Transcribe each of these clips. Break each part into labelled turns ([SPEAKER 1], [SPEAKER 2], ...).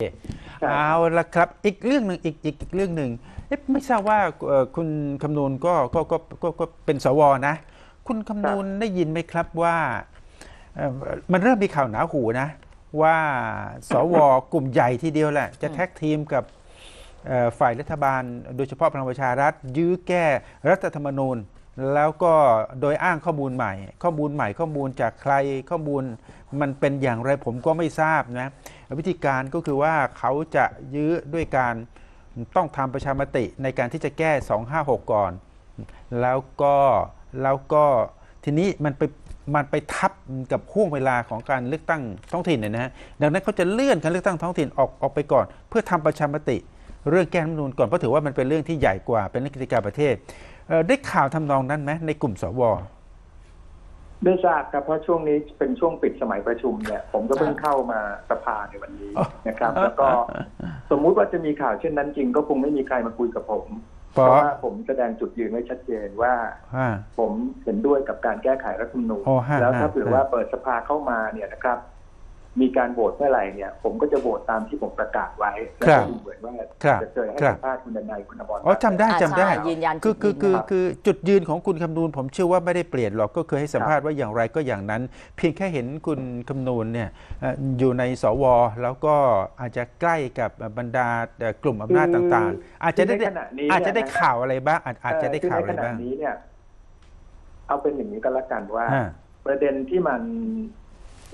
[SPEAKER 1] ใช่
[SPEAKER 2] เอาละครับอีกเรื่องหนึ่งอีกอีกอีกเรื่องหนึ่งเอ๊ะไม่ทราบว่าเอ่อคุณคำนูนก็ก็ก็ก็ก็เป็นสวนะ คุณคำนูนได้ยินไหมครับว่าเอ่อมันเริ่มมีข่าวหนาหูนะ ว่าสวกลุ่มใหญ่ทีเดียวแหละ จะแท็กทีมกับเอ่อฝ่ายรัฐบาล โดยเฉพาะพลังประชารัฐยื้อแก้รัฐธรรมนูญ แล้วก็โดยอ้างข้อมูลใหม่ ข้อมูลใหม่ข้อมูลจากใครข้อมูลมันเป็นอย่างไรผมก็ไม่ทราบนะวิธีการก็คือว่าเขาจะยื้อด้วยการต้องทำประชามติในการที่จะแก้ 256 ก่อน แล้วก็แล้วก็ทีนี้มันไปมันไปทับกับห่วงเวลาของการเลือกตั้งท้องถิ่นเนี่ยนะฮะดังนั้นเขาจะเลื่อนการเลือกตั้งท้องถิ่นออกออกไปก่อน เพื่อทำประชามติ เรื่องแก้รัฐธรรมนูญก่อนเพราะถือว่ามันเป็นเรื่องที่ใหญ่กว่าเป็นเรื่องกิจการประเทศ ได้ข่าวทำนองนั้นไหมในกลุ่มสว
[SPEAKER 1] ได้ทราบครับเพราะช่วงนี้เป็นช่วงปิดสมัยประชุมเนี่ย ผมก็เพิ่งเข้ามาสภาในวันนี้
[SPEAKER 2] อ๋อ
[SPEAKER 1] นะครับ แล้วก็สมมุติว่าจะมีข่าวเช่นนั้นจริงก็คงไม่มีใครมาคุยกับผม
[SPEAKER 2] เพ
[SPEAKER 1] เพ
[SPEAKER 2] ราะ
[SPEAKER 1] ราะว่าผมแสดงจุดยืนไว้ชัดเจนว่า
[SPEAKER 2] อ่า
[SPEAKER 1] ผมเห็นด้วยกับการแก้ไขรัฐธรรมนูญ
[SPEAKER 2] อ๋อฮะ
[SPEAKER 1] แล้วถ้า
[SPEAKER 2] ฮะ
[SPEAKER 1] เผื่อว่าเปิดสภาเข้ามาเนี่ยนะครับ มีการโหวตเมื่อไหร่เนี่ย ผมก็จะโหวตตามที่ผมประกาศไว้แล้ว
[SPEAKER 2] ครั
[SPEAKER 1] ก็
[SPEAKER 2] บ
[SPEAKER 1] ดูเหมือนว่า
[SPEAKER 2] ครับ
[SPEAKER 1] จะเคยให้
[SPEAKER 2] ครับ
[SPEAKER 1] สัมภาษณ์คุณดนายคุณอมร
[SPEAKER 2] อ๋อจำได้
[SPEAKER 3] อ่า
[SPEAKER 2] จำได้
[SPEAKER 3] ใช่ยืนยัน
[SPEAKER 2] คือคือคือ
[SPEAKER 1] ครับ
[SPEAKER 2] คือจุดยืนของคุณคำนูนผมเชื่อว่าไม่ได้เปลี่ยนหรอกก็เคยให้สัมภาษณ์ว่าอย่างไรก็อย่างนั้น เพียงแค่เห็นคุณคำนูนเนี่ยเอ่ออยู่ในสว แล้วก็อาจจะใกล้กับบรรดาเอ่อกลุ่มอำนาจต่างๆ อาจจะได้
[SPEAKER 1] ในขณะนี้
[SPEAKER 2] อาจจะได้
[SPEAKER 1] เนี่ยน
[SPEAKER 2] ข่าวอะไรบ้างอาจอาจจะได้ข่าวอะไร
[SPEAKER 1] คืในขณะ
[SPEAKER 2] บ้าง
[SPEAKER 1] นี้เนี่ย เอาเป็นอย่างนี้ก็แล้วกันว่า
[SPEAKER 2] ฮะ
[SPEAKER 1] ประเด็นที่มัน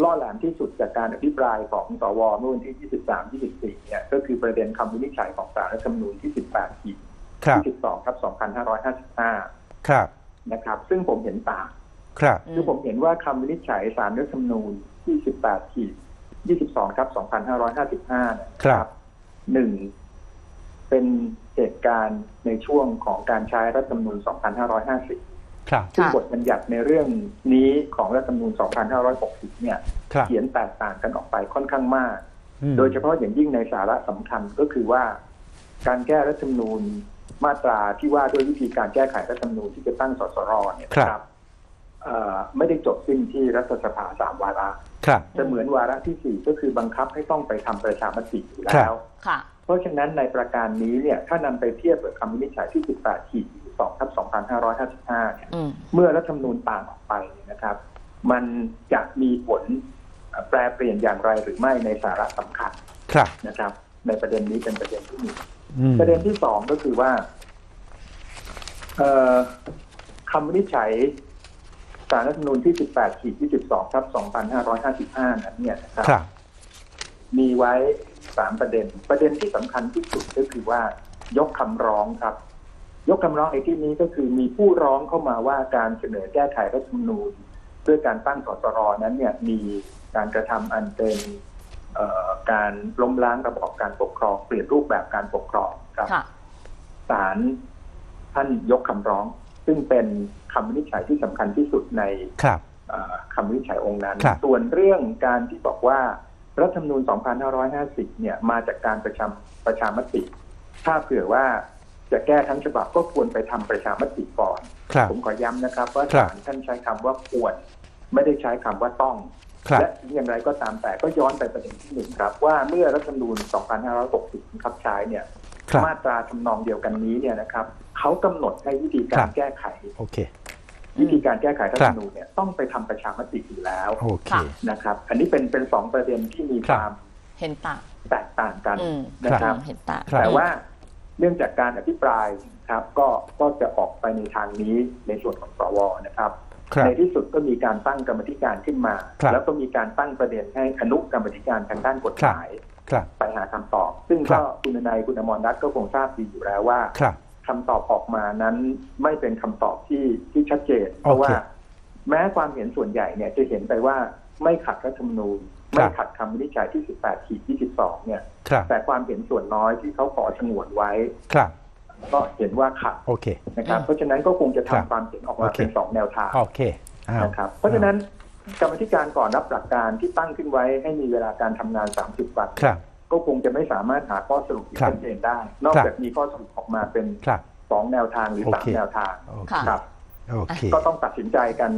[SPEAKER 1] ล่อแหลมที่สุดจากการอภิปรายของสวเมื่อวันที่ 23 24 เนี่ยก็คือประเด็นคำวินิจฉัยของศาลรัฐธรรมนูญที่ 18ขีด
[SPEAKER 2] ครับ
[SPEAKER 1] ที่12ครับ2555
[SPEAKER 2] ครับ
[SPEAKER 1] นะครับ ซึ่งผมเห็นต่าง
[SPEAKER 2] ครับ
[SPEAKER 3] อืม
[SPEAKER 1] คือผมเห็นว่าคำวินิจฉัยศาลรัฐธรรมนูญที่18ขีด22ครับ2555เนี่ย
[SPEAKER 2] ครับ
[SPEAKER 1] หนึ่งเป็นเหตุการณ์ในช่วงของการใช้รัฐธรรมนูญ2550
[SPEAKER 2] ครับ
[SPEAKER 1] ซึ่ง
[SPEAKER 3] ค่ะ
[SPEAKER 1] บทบัญญัติในเรื่องนี้ของรัฐธรรมนูญ 2560 เนี่ย
[SPEAKER 2] ครับ
[SPEAKER 1] เขียนแตกต่างกันออกไปค่อนข้างมาก
[SPEAKER 2] อืม
[SPEAKER 1] โดยเฉพาะอย่างยิ่งในสาระสำคัญก็คือว่า การแก้รัฐธรรมนูญมาตราที่ว่าด้วยวิธีการแก้ไขรัฐธรรมนูญที่จะตั้งสสรเนี่ยนะครับเอ่อไม่ได้จบสิ้นที่รัฐสภาสามวาระ
[SPEAKER 2] ครับ
[SPEAKER 1] จะเหมือนวาระที่สี่ก็คือบังคับให้ต้องไปทำประชามติอยู่
[SPEAKER 2] ครั
[SPEAKER 1] แล้ว
[SPEAKER 2] บ
[SPEAKER 3] ค่ะ
[SPEAKER 1] เพราะฉะนั้นในประการนี้เนี่ยถ้านำไปเทียบกับคำวินิจฉัยที่ 18ขีด2ทับ 2555เนี่ย
[SPEAKER 3] อืม
[SPEAKER 1] เมื่อรัฐธรรมนูญต่างออกไปเนี่ยนะครับ มันจะมีผลเอ่อแปรเปลี่ยนอย่างไรหรือไม่ในสาระสำคัญ
[SPEAKER 2] ครับ
[SPEAKER 1] นะครับ ในประเด็นนี้เป็นประเด็นที่หนึ่ง
[SPEAKER 2] อืม
[SPEAKER 1] ประเด็นที่สองก็คือว่าเอ่อคำวินิจฉัยสารรัฐธรรมนูญที่ 18ขีด22ทับ2555 นั้นเนี่ยนะครับ
[SPEAKER 2] ครับ
[SPEAKER 1] มีไว้สามประเด็น ประเด็นที่สำคัญที่สุดก็คือว่ายกคำร้องครับ ยกคำร้องในที่นี้ก็คือมีผู้ร้องเข้ามาว่าการเสนอแก้ไขรัฐธรรมนูญด้วยการตั้งสสรนั้นเนี่ยมีการกระทำอันเป็นเอ่อการล้มล้างระบอบการปกครองเปลี่ยนรูปแบบการปกครองครับ
[SPEAKER 3] ค่ะ
[SPEAKER 1] ศาลท่านยกคำร้อง ซึ่งเป็นคำวินิจฉัยที่สำคัญที่สุดใน
[SPEAKER 2] ครับ
[SPEAKER 1] เอ่อคำวินิจฉัยองค์นั้น
[SPEAKER 2] ครับ
[SPEAKER 1] ส่วนเรื่องการที่บอกว่ารัฐธรรมนูญ 2550 เนี่ยมาจากการประชาประชามติ ถ้าเผื่อว่า จะแก้ทั้งฉบับก็ควรไปทำประชามติก่อน
[SPEAKER 2] ครับ
[SPEAKER 1] ผมขอย้ำนะครับ ว่า
[SPEAKER 2] ครับ
[SPEAKER 1] ศาลท่านใช้คำว่าควร ไม่ได้ใช้คำว่าต้อง
[SPEAKER 2] ครับ
[SPEAKER 1] และอย่างไรก็ตามแต่ก็ย้อนไปประเด็นที่หนึ่งครับ ว่าเมื่อรัฐธรรมนูญ 2560บังคับใช้เนี่ย
[SPEAKER 2] ครับ
[SPEAKER 1] มาตราทำนองเดียวกันนี้เนี่ยนะครับเขากำหนดให้วิธีกา
[SPEAKER 2] ครั
[SPEAKER 1] ร
[SPEAKER 2] บ
[SPEAKER 1] แก้ไข
[SPEAKER 2] โอเค
[SPEAKER 1] วิธีการแก้ไขรัฐธร
[SPEAKER 2] ครั
[SPEAKER 1] ร
[SPEAKER 2] บ
[SPEAKER 1] มนูญเนี่ยต้องไปทำประชามติอยู่แล้ว
[SPEAKER 2] โอเค
[SPEAKER 3] ค่ะ
[SPEAKER 1] นะครับ อันนี้เป็นเป็นสองประเด็นที่มี
[SPEAKER 2] ค
[SPEAKER 1] ครับวาม
[SPEAKER 3] เห็นต่าง
[SPEAKER 1] แตกต่างกัน
[SPEAKER 3] อืม
[SPEAKER 1] นะครับ
[SPEAKER 3] เห็นต่าง
[SPEAKER 2] ครับ
[SPEAKER 1] แต่ว่า เนื่องจากการอภิปรายครับ ก็ก็จะออกไปในทางนี้ในส่วนของสวนะครับ
[SPEAKER 2] ครับ
[SPEAKER 1] ในที่สุดก็มีการตั้งกรรมธิการขึ้นมา
[SPEAKER 2] ครับ
[SPEAKER 1] แล้วก็มีการตั้งประเด็นให้อนุกรรมธิการทางด้านกฎหมาย
[SPEAKER 2] ครับ
[SPEAKER 1] ไปหาคำตอบ ซึ่ง
[SPEAKER 2] ครั
[SPEAKER 1] ก็
[SPEAKER 2] บ
[SPEAKER 1] คุณนายคุณอมรรัตน์ก็คงทราบดีอยู่แล้วว่า
[SPEAKER 2] ครับ
[SPEAKER 1] คำตอบออกมานั้นไม่เป็นคำตอบที่ที่ชัดเจน เพราะ
[SPEAKER 2] โอเค
[SPEAKER 1] ว่า แม้ความเห็นส่วนใหญ่เนี่ยจะเห็นไปว่าไม่ขัดรัฐธรรมนูญ
[SPEAKER 2] ครับ
[SPEAKER 1] ไม่ขัดคำวินิจฉัยที่ 18ขีด22 เนี่ย
[SPEAKER 2] ครับ
[SPEAKER 1] แต่ความเห็นส่วนน้อยที่เขาขอสงวนไว้
[SPEAKER 2] ครับ
[SPEAKER 1] ก็เห็นว่าขัด
[SPEAKER 2] โอเค
[SPEAKER 1] นะครับ
[SPEAKER 3] อืม
[SPEAKER 1] เพราะฉะนั้นก็คงจะ
[SPEAKER 2] ครับ
[SPEAKER 1] ทำความเห็นออกมา
[SPEAKER 2] โอเค
[SPEAKER 1] เป็นสองแนวทาง
[SPEAKER 2] โอเคอ้าว
[SPEAKER 1] นะครับ เพราะฉะนั้นกรรมธิการก่อนรับหลักการที่ตั้งขึ้นไว้ให้มีเวลาการทำงาน 30 วัน
[SPEAKER 2] ครับ
[SPEAKER 1] ก็คงจะไม่สามารถหาข้อสรุปที่
[SPEAKER 2] ครับ
[SPEAKER 1] ชัดเจนได้ นอก
[SPEAKER 2] ครับ
[SPEAKER 1] จากมีข้อสรุปออกมาเป็น
[SPEAKER 2] ครับ
[SPEAKER 1] สองแนวทางหรือ
[SPEAKER 2] โอ
[SPEAKER 1] สาม
[SPEAKER 2] เค
[SPEAKER 1] แนวทาง
[SPEAKER 2] โอเค
[SPEAKER 3] ค่ะ
[SPEAKER 1] ครับ
[SPEAKER 2] โอเค
[SPEAKER 1] ก็ต้องตัดสินใจกัน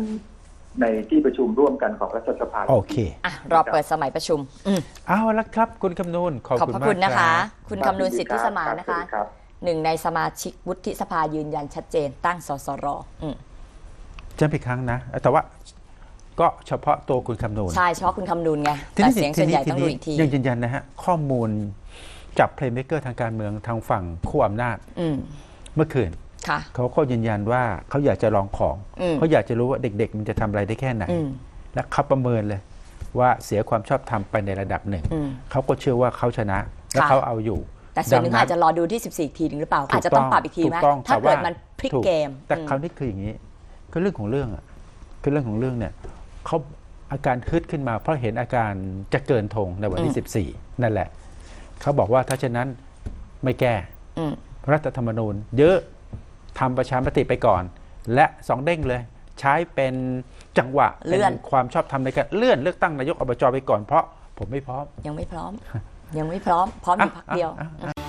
[SPEAKER 1] ในที่ประชุมร่วมกันของรัฐสภา
[SPEAKER 2] โอเค
[SPEAKER 3] อะรอเปิดสมัยประชุมอืม
[SPEAKER 2] เอาละครับคุณคำนูนขอบ
[SPEAKER 3] ขอบ
[SPEAKER 2] คุณ
[SPEAKER 3] พระ
[SPEAKER 2] มาก
[SPEAKER 3] คุณนะคะ
[SPEAKER 2] รับ
[SPEAKER 3] คุณคำนูนสิทธิสมานนะคะ
[SPEAKER 1] ครับ
[SPEAKER 3] หนึ่งในสมาชิกวุฒิสภายืนยันชัดเจน ตั้งสสรอืม
[SPEAKER 2] จำอีกครั้งนะ แต่ว่าก็เฉพาะตัวคุณคำนูน
[SPEAKER 3] ใช่เฉพาะคุณคำนูนไง
[SPEAKER 2] ที
[SPEAKER 3] แต่
[SPEAKER 2] นี้
[SPEAKER 3] เสียงส่วนใหญ่ต้องดูอีกที
[SPEAKER 2] ยังยืนยันนะฮะ ข้อมูลจับเพลย์เม k เกอร์ทางการเมืองทางฝั่งคู่อำนาจ
[SPEAKER 3] อืม
[SPEAKER 2] เมื่อคืน
[SPEAKER 3] ค่ะ
[SPEAKER 2] เขาก็ยืนยันว่าเขาอยากจะลองของ
[SPEAKER 3] อืม
[SPEAKER 2] เขาอยากจะรู้ว่าเด็ก ๆ มันจะทำอะไรได้แค่ไหน
[SPEAKER 3] อืม
[SPEAKER 2] และเขาประเมินเลย ว่าเสียความชอบธรรมไปในระดับหนึ่ง
[SPEAKER 3] อืม
[SPEAKER 2] เขาก็เชื่อว่าเขาชนะ และ
[SPEAKER 3] ค่ะ
[SPEAKER 2] เขาเอาอยู่
[SPEAKER 3] แต่ส่วนหนึ่ง
[SPEAKER 2] ดั
[SPEAKER 3] อาจจะรอดูที่ 14อีกทีหนึงหรือเปล่า อาจจะต้องปรับอีกทีไหม
[SPEAKER 2] ถูกต้อง
[SPEAKER 3] ถ้า
[SPEAKER 2] แต่
[SPEAKER 3] เกิด
[SPEAKER 2] ว่
[SPEAKER 3] มันพลิก
[SPEAKER 2] ถู
[SPEAKER 3] เกม
[SPEAKER 2] แต่
[SPEAKER 3] อืม
[SPEAKER 2] คราวนี้คืออย่างนี้คือเรื่องของเรื่องอะคือเรื่องของเรื่องเนี่ยเขาอาการฮึดขึ้นมา เพราะเห็นอาการจะเกินธงในวันที่ 14 นั่นแหละ เขาบอกว่าถ้าเช่นนั้นไม่แก้
[SPEAKER 3] อืม
[SPEAKER 2] รัฐธรรมนูญ เยอะ ทำประชามติไปก่อน และสองเด้งเลย ใช้เป็นจังหวะ
[SPEAKER 3] เลื่อน
[SPEAKER 2] ป็ความชอบธรรมในการเลื่อนเลือกตั้งนายกอบจไปก่อนเพราะผมไม่พร้อม
[SPEAKER 3] ยังไม่พร้อม ยังไม่พร้อม พร้อมอยู่พักเดียว
[SPEAKER 2] อะอะอะ